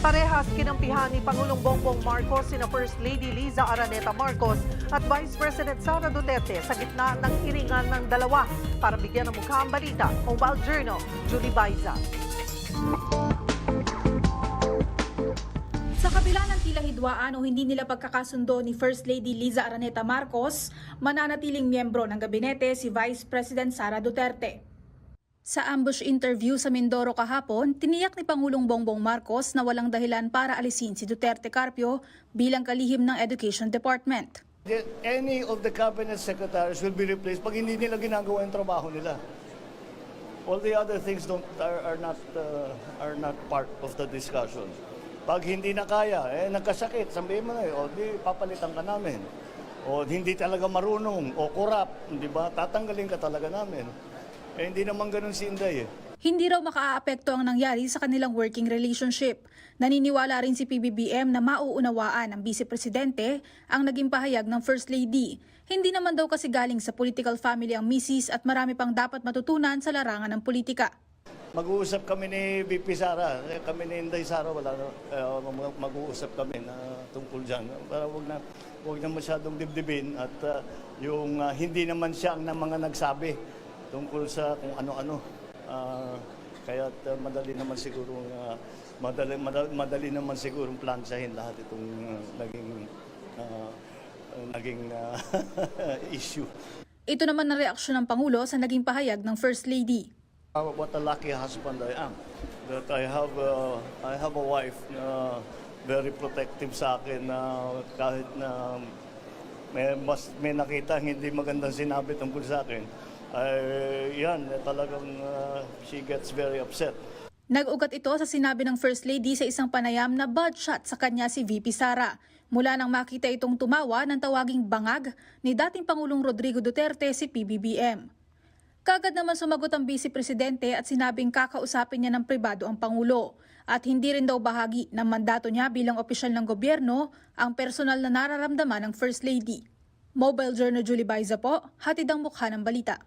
Parehas kinampihan ni Pangulong Bongbong Marcos sina First Lady Liza Araneta Marcos at Vice President Sara Duterte sa gitna ng iringan ng dalawa para bigyan ng mukha ang balita. Mobile Journal, Julie Baiza. Sa kabila ng tila hidwaan o hindi nila pagkakasundo ni First Lady Liza Araneta Marcos, mananatiling miyembro ng gabinete si Vice President Sara Duterte. Sa ambush interview sa Mindoro kahapon, tiniyak ni Pangulong Bongbong Marcos na walang dahilan para alisin si Duterte Carpio bilang kalihim ng Education Department. any of the cabinet secretaries will be replaced pag hindi nila ginagawa yung trabaho nila. All the other things don't are, are not uh, are not part of the discussion. Pag hindi na kaya, eh nagkasakit, sabihin mo na eh, o di papalitan ka namin. O hindi talaga marunong, o kurap, di ba? Tatanggalin ka talaga namin. Eh hindi naman ganun si Inday eh. Hindi raw makaaapekto ang nangyari sa kanilang working relationship. Naniniwala rin si PBBM na mauunawaan ng Vice Presidente ang naging pahayag ng First Lady. Hindi naman daw kasi galing sa political family ang misis at marami pang dapat matutunan sa larangan ng politika. Mag-uusap kami ni VP Sara, eh, kami ni Inday Sara, wala na, mag- mag-uusap kami na tungkol dyan. Para wag na, wag na masyadong dibdibin at uh, yung uh, hindi naman siya ang na mga nagsabi tungkol sa kung ano-ano. Uh, kaya uh, madali naman siguro uh, madali, madali, madali naman siguro plansahin lahat itong uh, naging uh, naging uh, issue. Ito naman ang reaksyon ng Pangulo sa naging pahayag ng First Lady. Uh, what a lucky husband I am. That I have uh, I have a wife na very protective sa akin na kahit na may, mas, may nakita hindi magandang sinabi tungkol sa akin, ay yan, eh, talagang uh, she gets very upset. Nag-ugat ito sa sinabi ng First Lady sa isang panayam na bad shot sa kanya si VP Sara. Mula nang makita itong tumawa ng tawaging bangag ni dating Pangulong Rodrigo Duterte si PBBM. Kagad naman sumagot ang Vice Presidente at sinabing kakausapin niya ng pribado ang Pangulo at hindi rin daw bahagi ng mandato niya bilang opisyal ng gobyerno ang personal na nararamdaman ng First Lady. Mobile Journal Julie Baiza po, hatid ang mukha ng balita.